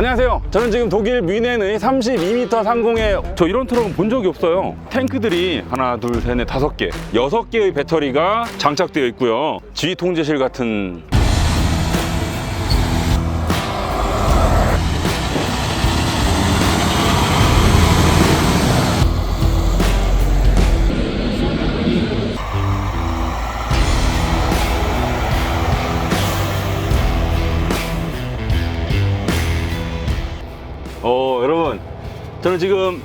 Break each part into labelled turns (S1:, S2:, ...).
S1: 안녕하세요. 저는 지금 독일 뮌헨의 32m 상공에 저 이런 트럭은 본 적이 없어요. 탱크들이 하나, 둘, 셋, 넷, 다섯 개, 여섯 개의 배터리가 장착되어 있고요. 지휘 통제실 같은 어, 여러분. 저는 지금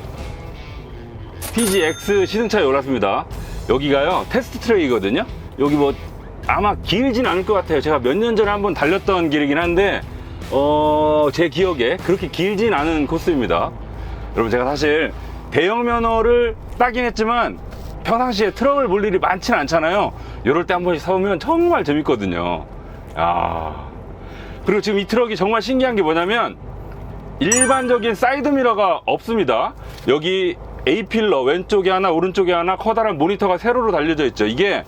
S1: PGX 시승차에 올랐습니다. 여기가요, 테스트 트레이거든요. 여기 뭐, 아마 길진 않을 것 같아요. 제가 몇 년 전에 한번 달렸던 길이긴 한데, 어, 제 기억에 그렇게 길진 않은 코스입니다. 여러분, 제가 사실 대형 면허를 따긴 했지만, 평상시에 트럭을 볼 일이 많지는 않잖아요. 이럴 때 한 번씩 사보면 정말 재밌거든요. 야 그리고 지금 이 트럭이 정말 신기한 게 뭐냐면, 일반적인 사이드미러가 없습니다. 여기 A필러 왼쪽에 하나 오른쪽에 하나 커다란 모니터가 세로로 달려져 있죠. 이게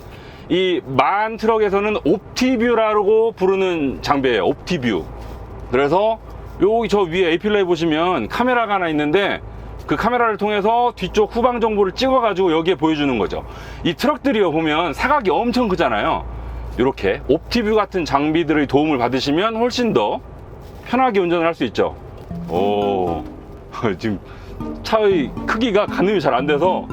S1: 이 만 트럭에서는 옵티뷰라고 부르는 장비예요. 옵티뷰. 그래서 여기 저 위에 A필러에 보시면 카메라가 하나 있는데 그 카메라를 통해서 뒤쪽 후방 정보를 찍어 가지고 여기에 보여주는 거죠. 이 트럭들이요 보면 사각이 엄청 크잖아요. 이렇게 옵티뷰 같은 장비들의 도움을 받으시면 훨씬 더 편하게 운전을 할 수 있죠. 오, 지금 차의 크기가 가늠이 잘 안 돼서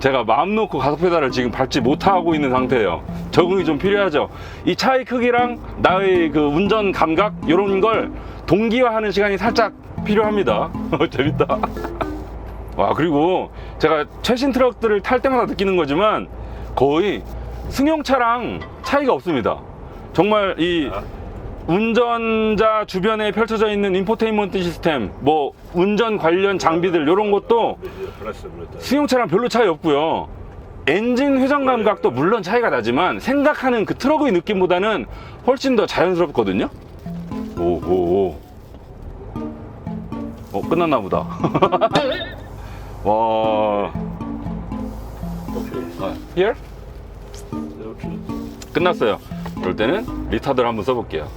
S1: 제가 마음 놓고 가속 페달을 지금 밟지 못하고 있는 상태예요. 적응이 좀 필요하죠. 이 차의 크기랑 나의 그 운전 감각 이런 걸 동기화하는 시간이 살짝 필요합니다. 재밌다. 와 그리고 제가 최신 트럭들을 탈 때마다 느끼는 거지만 거의 승용차랑 차이가 없습니다. 정말 이 운전자 주변에 펼쳐져 있는 인포테인먼트 시스템, 뭐 운전 관련 장비들 이런 것도 승용차랑 별로 차이 없고요. 엔진 회전 감각도 물론 차이가 나지만 생각하는 그 트럭의 느낌보다는 훨씬 더 자연스럽거든요. 오, 오, 오. 어, 끝났나 보다. 와. 아, here? 끝났어요. 그럴 때는 리타더를 한번 써볼게요.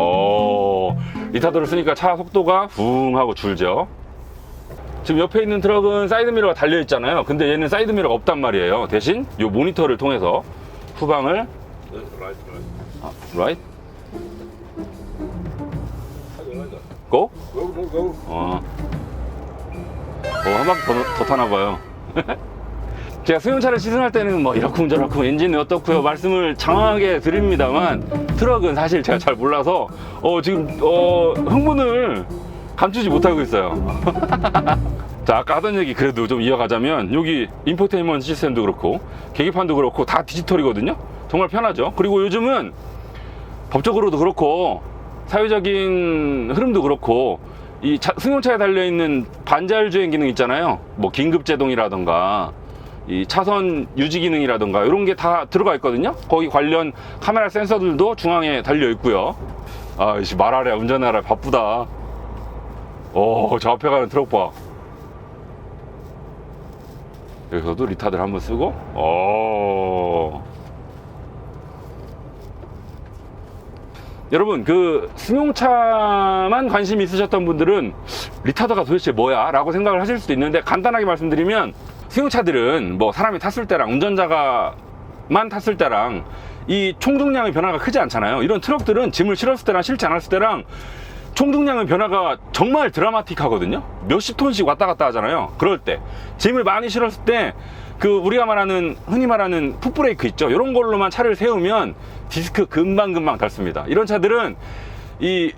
S1: 어, 리타더를 쓰니까 차 속도가 붕 하고 줄죠. 지금 옆에 있는 트럭은 사이드미러가 달려 있잖아요. 근데 얘는 사이드미러가 없단 말이에요. 대신 이 모니터를 통해서 후방을 아, right? go? 어. 어, 한 바퀴 더, 더 타나 봐요. 제가 수용차를 시승할 때는 뭐 이렇고 저렇고 엔진은 어떻고요 말씀을 장황하게 드립니다만 트럭은 사실 제가 잘 몰라서 어 지금 어 흥분을 감추지 못하고 있어요. 자 아까 하던 얘기 그래도 좀 이어가자면 여기 인포테인먼트 시스템도 그렇고 계기판도 그렇고 다 디지털이거든요. 정말 편하죠. 그리고 요즘은 법적으로도 그렇고 사회적인 흐름도 그렇고 이 차- 승용차에 달려 있는 반자율 주행 기능 있잖아요. 뭐 긴급 제동이라던가 이 차선 유지 기능이라던가 이런 게 다 들어가 있거든요. 거기 관련 카메라 센서들도 중앙에 달려 있고요. 아, 씨 말하래 운전하라 바쁘다. 오, 저 앞에 가는 트럭 봐. 여기서도 리타드를 한번 쓰고, 오. 여러분 그 승용차만 관심 있으셨던 분들은 리타더가 도대체 뭐야? 라고 생각을 하실 수도 있는데 간단하게 말씀드리면 승용차들은 뭐 사람이 탔을 때랑 운전자가만 탔을 때랑 이 총중량의 변화가 크지 않잖아요. 이런 트럭들은 짐을 실었을 때랑 실지 않았을 때랑 총중량의 변화가 정말 드라마틱하거든요. 몇십 톤씩 왔다 갔다 하잖아요. 그럴 때. 짐을 많이 실었을 때 그 우리가 말하는 흔히 말하는 풋브레이크 있죠? 이런 걸로만 차를 세우면 디스크 금방금방 닳습니다. 이런 차들은 이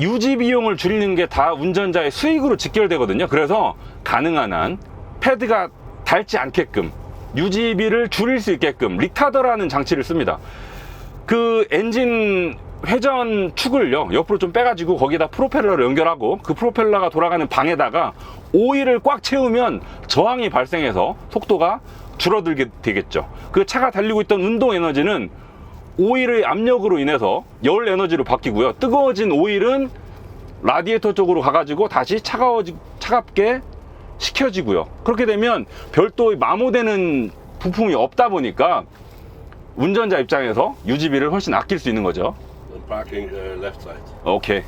S1: 유지 비용을 줄이는 게 다 운전자의 수익으로 직결되거든요. 그래서 가능한 한 패드가 닳지 않게끔 유지비를 줄일 수 있게끔 리타더라는 장치를 씁니다. 그 엔진 회전 축을요 옆으로 좀 빼가지고 거기다 프로펠러를 연결하고 그 프로펠러가 돌아가는 방에다가 오일을 꽉 채우면 저항이 발생해서 속도가 줄어들게 되겠죠. 그 차가 달리고 있던 운동 에너지는 오일의 압력으로 인해서 열 에너지로 바뀌고요. 뜨거워진 오일은 라디에이터 쪽으로 가가지고 다시 차가워지 차갑게 식혀지고요. 그렇게 되면 별도의 마모되는 부품이 없다 보니까 운전자 입장에서 유지비를 훨씬 아낄 수 있는 거죠
S2: parking uh, left side.
S1: 오케이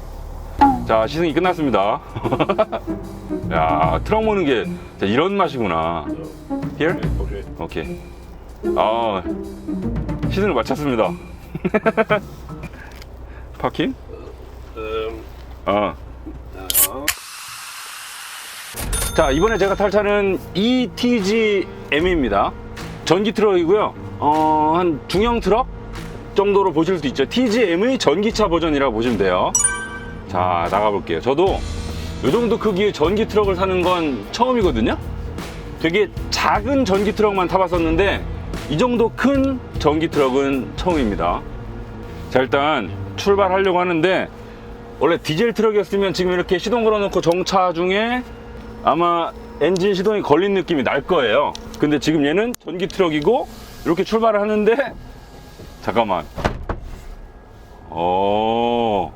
S1: 자, 시승이 끝났습니다. 야, 트럭 모는 게 진짜 이런 맛이구나. Here?
S2: Okay.
S1: 오케이. 아, 시승을 마쳤습니다. 파킹?
S2: Um,
S1: 아.
S2: uh,
S1: 자, 이번에 제가 탈 차는 E ETGM입니다. 전기 트럭이고요. 어, 한 중형 트럭 정도로 보실 수 있죠. TGM의 전기차 버전이라고 보시면 돼요. 자, 나가볼게요. 저도 이 정도 크기의 전기 트럭을 사는 건 처음이거든요. 되게 작은 전기 트럭만 타봤었는데 이 정도 큰 전기 트럭은 처음입니다. 자, 일단 출발하려고 하는데 원래 디젤 트럭이었으면 지금 이렇게 시동 걸어놓고 정차 중에 아마 엔진 시동이 걸린 느낌이 날 거예요. 근데 지금 얘는 전기 트럭이고 이렇게 출발을 하는데 잠깐만. 오,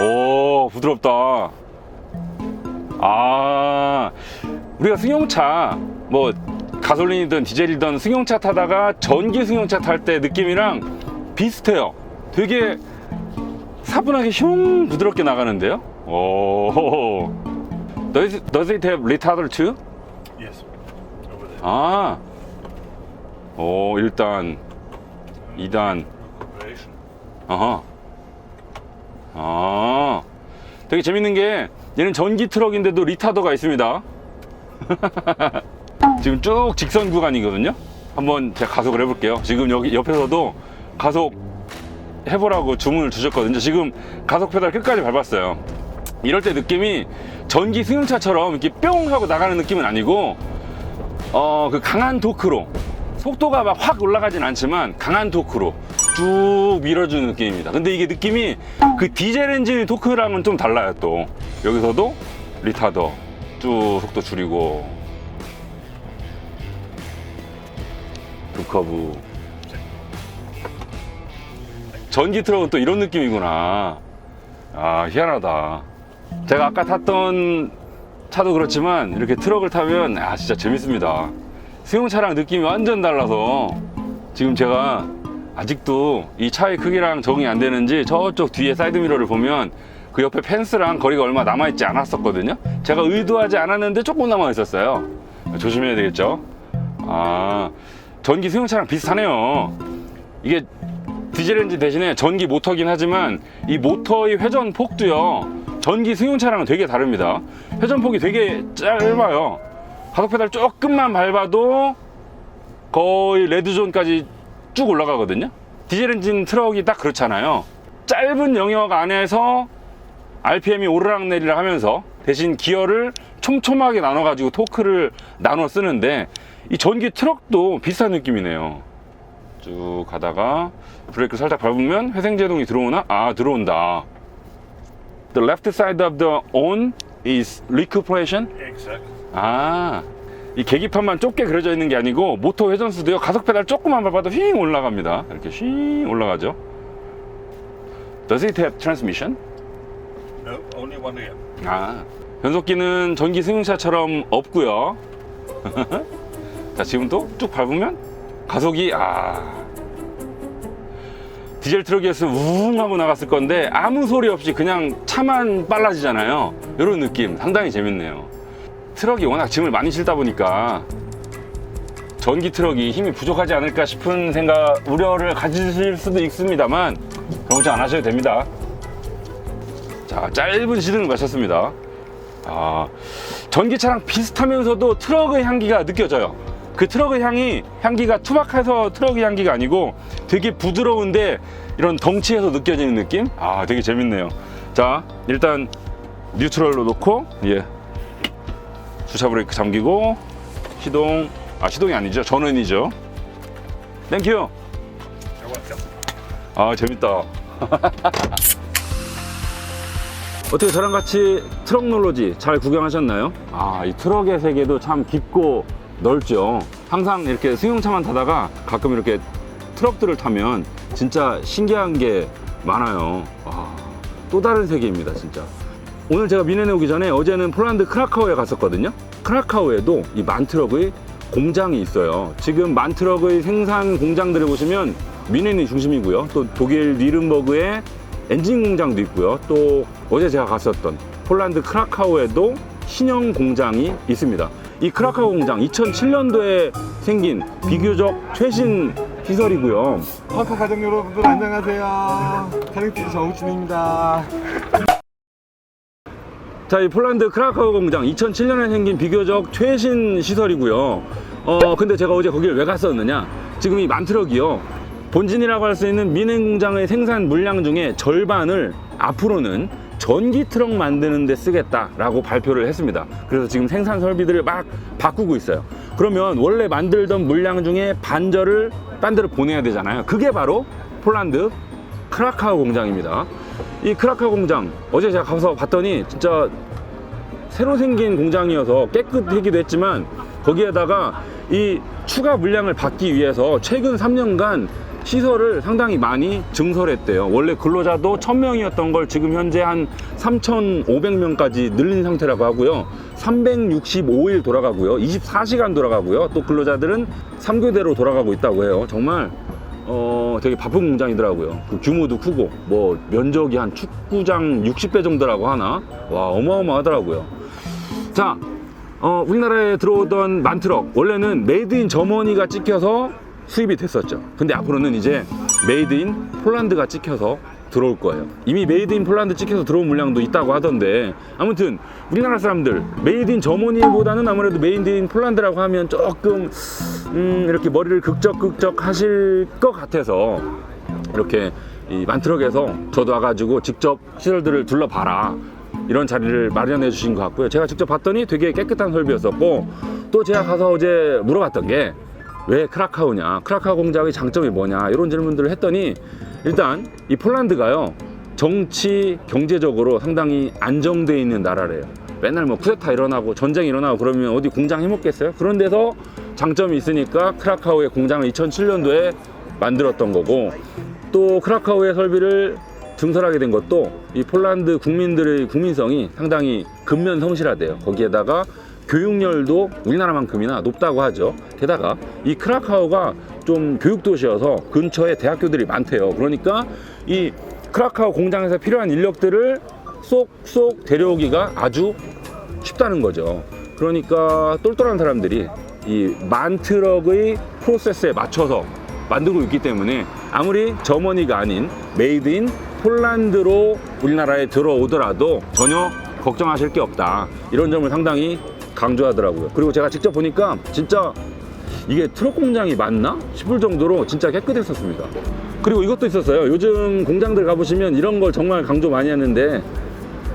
S1: 오 부드럽다. 아, 우리가 승용차 뭐 가솔린이든 디젤이든 승용차 타다가 전기 승용차 탈 때 느낌이랑 비슷해요. 되게 사분하게 슝 부드럽게 나가는데요. 오. Does does it have retarder too?
S2: yes. Over there.
S1: 아. 오, 1단, 2단.
S2: Operation.
S1: 어허. 아. 되게 재밌는 게 얘는 전기 트럭인데도 리타더가 있습니다. 지금 쭉 직선 구간이거든요. 한번 제가 가속을 해볼게요. 지금 여기 옆에서도 가속 해보라고 주문을 주셨거든요. 지금 가속 페달 끝까지 밟았어요. 이럴 때 느낌이 전기 승용차처럼 이렇게 뿅 하고 나가는 느낌은 아니고 어 그 강한 토크로 속도가 막 확 올라가진 않지만 강한 토크로 쭉 밀어주는 느낌입니다. 근데 이게 느낌이 그 디젤 엔진 토크랑은 좀 달라요 또. 여기서도 리타더 쭉 속도 줄이고. 두커브. 전기 트럭은 또 이런 느낌이구나. 아 희한하다. 제가 아까 탔던 차도 그렇지만 이렇게 트럭을 타면 아 진짜 재밌습니다 승용차랑 느낌이 완전 달라서 지금 제가 아직도 이 차의 크기랑 적응이 안 되는지 저쪽 뒤에 사이드미러를 보면 그 옆에 펜스랑 거리가 얼마 남아있지 않았었거든요. 제가 의도하지 않았는데 조금 남아있었어요. 조심해야 되겠죠? 아 전기 승용차랑 비슷하네요. 이게 디젤 엔진 대신에 전기 모터긴 하지만 이 모터의 회전 폭도요. 전기 승용차랑은 되게 다릅니다. 회전 폭이 되게 짧아요 가속 페달 조금만 밟아도 거의 레드존까지 쭉 올라가거든요 디젤 엔진 트럭이 딱 그렇잖아요 짧은 영역 안에서 RPM이 오르락내리락 하면서 대신 기어를 촘촘하게 나눠 가지고 토크를 나눠 쓰는데 이 전기 트럭도 비슷한 느낌이네요 쭉 가다가 브레이크 살짝 밟으면 회생 제동이 들어오나? 아 들어온다 The left side of the on is recuperation
S2: Exact.
S1: 아, 이 계기판만 좁게 그려져 있는 게 아니고 모터 회전수도요 가속 페달 조금만 밟아도 휘 올라갑니다. 이렇게 휘 올라가죠. Does it have transmission?
S2: No, only one ear.
S1: 아, 변속기는 전기 승용차처럼 없고요. 자, 지금도 쭉 밟으면 가속이 아 디젤 트럭이었으면 우웅 하고 나갔을 건데 아무 소리 없이 그냥 차만 빨라지잖아요. 이런 느낌 상당히 재밌네요. 트럭이 워낙 짐을 많이 실다 보니까 전기 트럭이 힘이 부족하지 않을까 싶은 생각 우려를 가지실 수도 있습니다만 그런 걱정 안 하셔도 됩니다. 자 짧은 시승을 마쳤습니다. 아 전기차랑 비슷하면서도 트럭의 향기가 느껴져요. 그 트럭의 향이 향기가 투박해서 트럭의 향기가 아니고 되게 부드러운데 이런 덩치에서 느껴지는 느낌? 아 되게 재밌네요. 자 일단 뉴트럴로 놓고 예 주차 브레이크 잠기고 시동 아 시동이 아니죠 전원이죠. 땡큐. 아 재밌다. 어떻게 저랑 같이 트럭 놀러지 잘 구경하셨나요? 아 이 트럭의 세계도 참 깊고 넓죠. 항상 이렇게 승용차만 타다가 가끔 이렇게 트럭들을 타면 진짜 신기한 게 많아요. 와, 또 다른 세계입니다 진짜. 오늘 제가 미네네 오기 전에 어제는 폴란드 크라카우에 갔었거든요. 크라카우에도 이 만트럭의 공장이 있어요. 지금 만트럭의 생산 공장들을 보시면 미네네 중심이고요. 또 독일 니른버그에 엔진 공장도 있고요. 또 어제 제가 갔었던 폴란드 크라카우에도 신형 공장이 있습니다. 이 크라카우 공장 2007년도에 생긴 비교적 최신 시설이고요.
S3: 퍼커 가족 여러분들 안녕하세요. 타령TV 정우준입니다.
S1: 자, 이 폴란드 크라카우 공장 2007년에 생긴 비교적 최신 시설이고요. 어, 근데 제가 어제 거기를 왜 갔었느냐? 지금 이 만트럭이요. 본진이라고 할 수 있는 민행 공장의 생산 물량 중에 절반을 앞으로는 전기 트럭 만드는 데 쓰겠다라고 발표를 했습니다. 그래서 지금 생산 설비들을 막 바꾸고 있어요. 그러면 원래 만들던 물량 중에 반절을 딴 데로 보내야 되잖아요. 그게 바로 폴란드 크라카우 공장입니다. 이 크라카우 공장 어제 제가 가서 봤더니 진짜 새로 생긴 공장이어서 깨끗하기도 했지만 거기에다가 이 추가 물량을 받기 위해서 최근 3년간 시설을 상당히 많이 증설했대요. 원래 근로자도 1000명이었던 걸 지금 현재 한 3,500명까지 늘린 상태라고 하고요. 365일 돌아가고요. 24시간 돌아가고요. 또 근로자들은 3교대로 돌아가고 있다고 해요. 정말 어, 되게 바쁜 공장이더라고요. 그 규모도 크고, 뭐, 면적이 한 축구장 60배 정도라고 하나? 와, 어마어마하더라고요. 자, 어, 우리나라에 들어오던 만트럭. 원래는 메이드 인 저머니가 찍혀서 수입이 됐었죠. 근데 앞으로는 이제 메이드 인 폴란드가 찍혀서 들어올 거예요. 이미 메이드 인 폴란드 찍혀서 들어온 물량도 있다고 하던데 아무튼 우리나라 사람들 메이드 인 저머니보다는 아무래도 메이드 인 폴란드라고 하면 조금 음, 이렇게 머리를 극적극적 하실 것 같아서 이렇게 이 만트럭에서 저도 와가지고 직접 시설들을 둘러봐라 이런 자리를 마련해 주신 것 같고요. 제가 직접 봤더니 되게 깨끗한 설비였었고 또 제가 가서 어제 물어봤던 게 왜 크라카우냐, 크라카우 공장의 장점이 뭐냐 이런 질문들을 했더니 일단 이 폴란드가요 정치 경제적으로 상당히 안정돼 있는 나라래요. 맨날 뭐 쿠데타 일어나고 전쟁 일어나고 그러면 어디 공장 해먹겠어요? 그런 데서 장점이 있으니까 크라카우의 공장을 2007년도에 만들었던 거고 또 크라카우의 설비를 증설하게 된 것도 이 폴란드 국민들의 국민성이 상당히 근면 성실하대요. 거기에다가 교육열도 우리나라만큼이나 높다고 하죠. 게다가 이 크라카우가 좀 교육 도시여서 근처에 대학교들이 많대요. 그러니까 이 크라카우 공장에서 필요한 인력들을 쏙쏙 데려오기가 아주 쉽다는 거죠. 그러니까 똘똘한 사람들이 이 만트럭의 프로세스에 맞춰서 만들고 있기 때문에 아무리 저머니가 아닌 메이드 인 폴란드로 우리나라에 들어오더라도 전혀 걱정하실 게 없다. 이런 점을 상당히 강조하더라고요. 그리고 제가 직접 보니까 진짜 이게 트럭 공장이 맞나 싶을 정도로 진짜 깨끗했었습니다. 그리고 이것도 있었어요. 요즘 공장들 가보시면 이런 걸 정말 강조 많이 하는데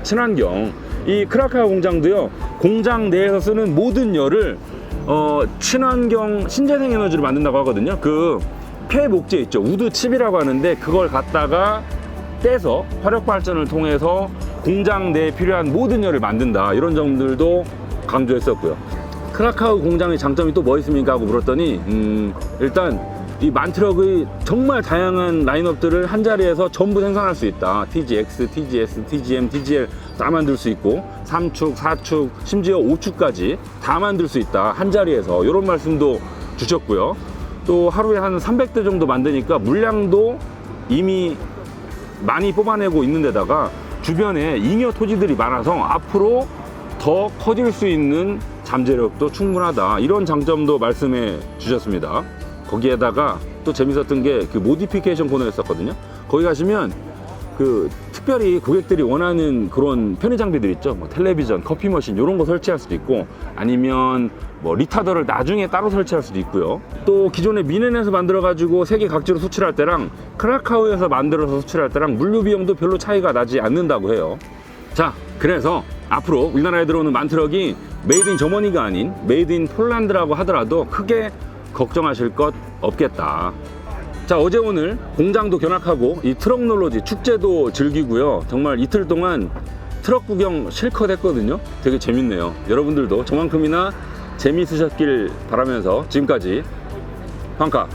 S1: 친환경. 이 크라카우 공장도요 공장 내에서 쓰는 모든 열을 어, 친환경 신재생 에너지로 만든다고 하거든요. 그 폐목재 있죠. 우드 칩이라고 하는데 그걸 갖다가 떼서 화력 발전을 통해서 공장 내에 필요한 모든 열을 만든다. 이런 점들도 강조했었고요 크라카우 공장의 장점이 또 뭐 있습니까 하고 물었더니 음, 일단 이 만트럭의 정말 다양한 라인업들을 한 자리에서 전부 생산할 수 있다. TGX, TGS, TGM, TGL 다 만들 수 있고 3축, 4축, 심지어 5축까지 다 만들 수 있다. 한 자리에서 이런 말씀도 주셨고요. 또 하루에 한 300대 정도 만드니까 물량도 이미 많이 뽑아내고 있는 데다가 주변에 잉여 토지들이 많아서 앞으로 더 커질 수 있는 잠재력도 충분하다. 이런 장점도 말씀해 주셨습니다. 거기에다가 또 재밌었던 게 그 모디피케이션 코너였었거든요. 거기 가시면 그 특별히 고객들이 원하는 그런 편의 장비들 있죠. 뭐 텔레비전, 커피 머신 이런 거 설치할 수도 있고 아니면 뭐 리타더를 나중에 따로 설치할 수도 있고요. 또 기존에 미넨에서 만들어 가지고 세계 각지로 수출할 때랑 크라카우에서 만들어서 수출할 때랑 물류 비용도 별로 차이가 나지 않는다고 해요. 자, 그래서 앞으로 우리나라에 들어오는 만트럭이 메이드 인 저머니가 아닌 메이드 인 폴란드라고 하더라도 크게 걱정하실 것 없겠다. 자, 어제 오늘 공장도 견학하고 이 트럭 놀러지 축제도 즐기고요. 정말 이틀 동안 트럭 구경 실컷 했거든요. 되게 재밌네요. 여러분들도 저만큼이나 재미있으셨길 바라면서 지금까지 황카